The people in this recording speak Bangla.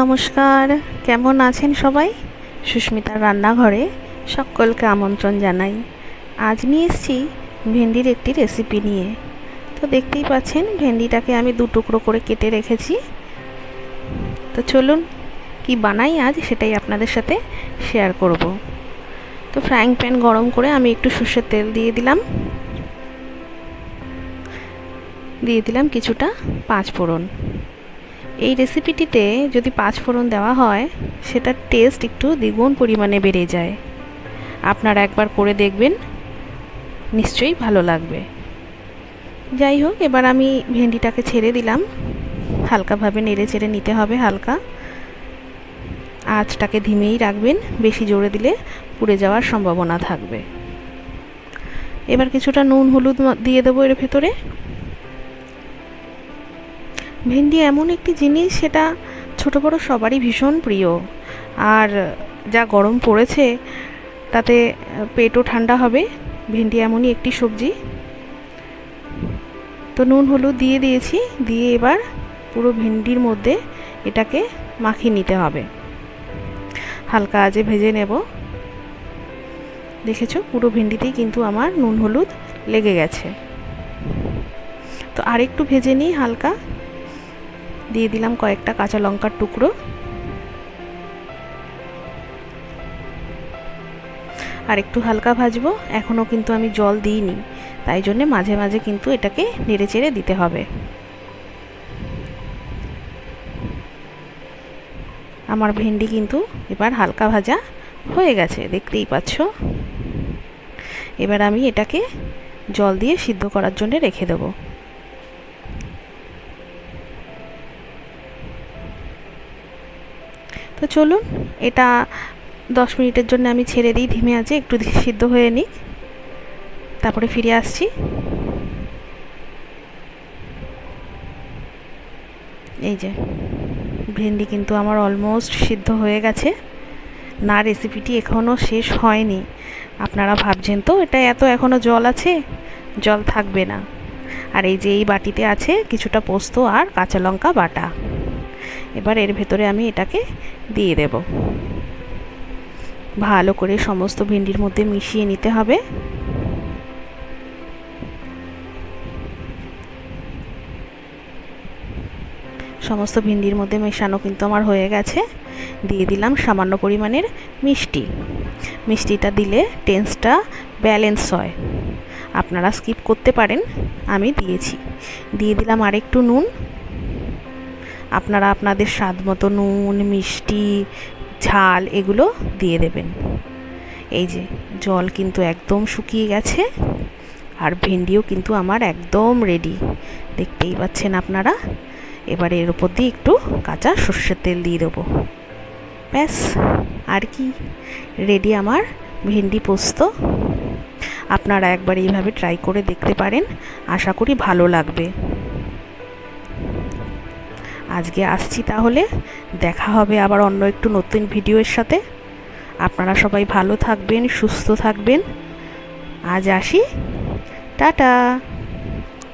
নমস্কার। কেমন আছেন সবাই? সুস্মিতার রান্নাঘরে সকলকে আমন্ত্রণ জানাই। আজ নিয়ে এসছি ভেন্ডির একটি রেসিপি নিয়ে। তো দেখতেই পাচ্ছেন, ভেন্ডিটাকে আমি দু টুকরো করে কেটে রেখেছি। তো চলুন, কি বানাই আজ সেটাই আপনাদের সাথে শেয়ার করব। তো ফ্রাইং প্যান গরম করে আমি একটু সর্ষের তেল দিয়ে দিলাম। দিয়ে দিলাম কিছুটা পাঁচ ফোড়ন এই রেসিপিটিতে যদি পাঁচ ফোড়ন দেওয়া হয়, সেটার টেস্ট একটু দ্বিগুণ পরিমাণে বেড়ে যায়। আপনারা একবার করে দেখবেন, নিশ্চয়ই ভালো লাগবে। যাই হোক, এবার আমি ভেন্ডিটাকে ছেড়ে দিলাম। হালকাভাবে নেড়ে চেড়ে নিতে হবে হালকা। আঁচটাকে ধিমেই রাখবেন, বেশি জোরে দিলে পুড়ে যাওয়ার সম্ভাবনা থাকবে। এবার কিছুটা নুন, হলুদ দিয়ে দেবো এর ভেতরে। ভেন্ডি এমন একটি জিনিস, সেটা ছোট বড় সবারই ভীষণ প্রিয়। আর যা গরম পড়েছে, তাতে পেটও ঠান্ডা হবে। ভেন্ডি এমনই একটি সবজি। তো নুন, হলুদ দিয়ে দিয়েছি, দিয়ে এবার পুরো ভেন্ডির মধ্যে এটাকে মাখিয়ে নিতে হবে। হালকা আজে ভেজে নেব। দেখেছ? পুরো ভেন্ডিতেই কিন্তু আমার নুন, হলুদ লেগে গেছে। তো আরেকটু ভেজে নিই হালকা। দিয়ে দিলাম কয়েকটা কাঁচা লঙ্কার টুকরো। আর একটু হালকা ভাজবো, এখনও কিন্তু আমি জল দিইনি, তাই জন্যে মাঝে মাঝে কিন্তু এটাকে নেড়ে চেড়ে দিতে হবে। আমার ভেন্ডি কিন্তু এবার হালকা ভাজা হয়ে গেছে, দেখতেই পাচ্ছ? এবার আমি এটাকে জল দিয়ে সিদ্ধ করার জন্য রেখে দেবো। তো চলুন, এটা দশ মিনিটের জন্য আমি ছেড়ে দিই, ধিমে আছে, একটু সিদ্ধ হয়ে নিক তারপরে ফিরে আসছি। এই যে, ভেন্ডি কিন্তু আমার অলমোস্ট সিদ্ধ হয়ে গেছে। না রেসিপিটি এখনও শেষ হয়নি। আপনারা ভাবছেন তো, এটা এত এখনও জল আছে? জল থাকবে না। আর এই যে, এই বাটিতে আছে কিছুটা পোস্ত আর কাঁচা লঙ্কা বাটা। এবার এর ভেতরে আমি এটাকে দিয়ে দেব। ভালো করে সমস্ত ভেন্ডির মধ্যে মিশিয়ে নিতে হবে। সমস্ত ভিন্ডির মধ্যে মেশানো কিন্তু আমার হয়ে গেছে। দিয়ে দিলাম সামান্য পরিমাণের মিষ্টি। মিষ্টিটা দিলে টেন্সটা ব্যালেন্স হয়। আপনারা স্কিপ করতে পারেন, আমি দিয়েছি। দিয়ে দিলাম আরেকটু নুন। আপনারা আপনাদের স্বাদ মতো নুন, মিষ্টি, ঝাল এগুলো দিয়ে দেবেন। এই যে, জল কিন্তু একদম শুকিয়ে গেছে আর ভেন্ডিও কিন্তু আমার একদম রেডি দেখতেই পাচ্ছেন আপনারা? এবার এর উপর দিয়ে একটু কাঁচা সর্ষের তেল দিয়ে দেবো। ব্যাস, আর কি? রেডি আমার ভেন্ডি পোস্ত। আপনারা একবার এইভাবে ট্রাই করে দেখতে পারেন। আশা করি ভালো লাগবে। আজকে আসছি তাহলে। দেখা হবে আবার অন্য একটু নতুন ভিডিওর সাথে। আপনারা সবাই ভালো থাকবেন, সুস্থ থাকবেন। আজ আসি। টাটা।